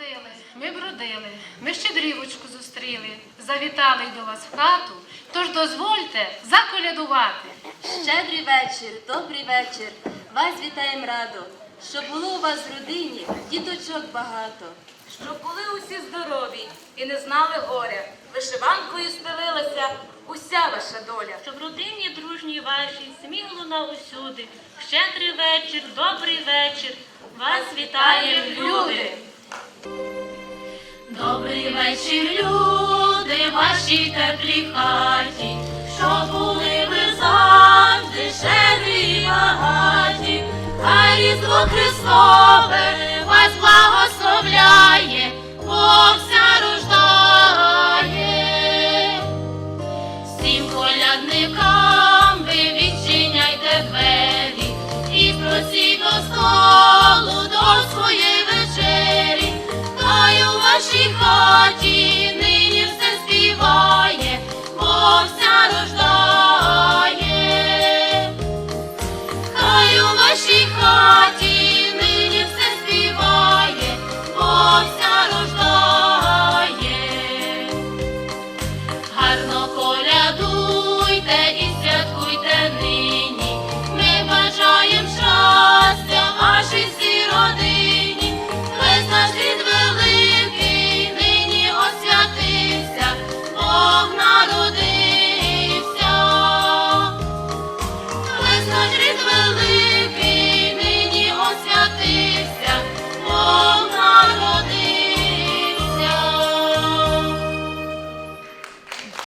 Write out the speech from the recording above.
Ходили, ми бродили, ми щедрівочку зустріли, завітали й до вас в хату, тож дозвольте заколядувати. Щедрий вечір, добрий вечір. Вас вітаєм радо, щоб було у вас в родині діточок багато. Щоб були усі здорові і не знали горя. Вишиванкою стелилася уся ваша доля. Щоб в родині дружній вашій сміло на усюди. Щедрий вечір, добрий вечір. Вас вітаєм, люди. Добрий вечір, люди, вашій теплій хаті, що були ви завжди щедрі і багаті, хай різдво Христове. рождає, хай у вашій хаті нині все співає, бо рождає, гарно коляду.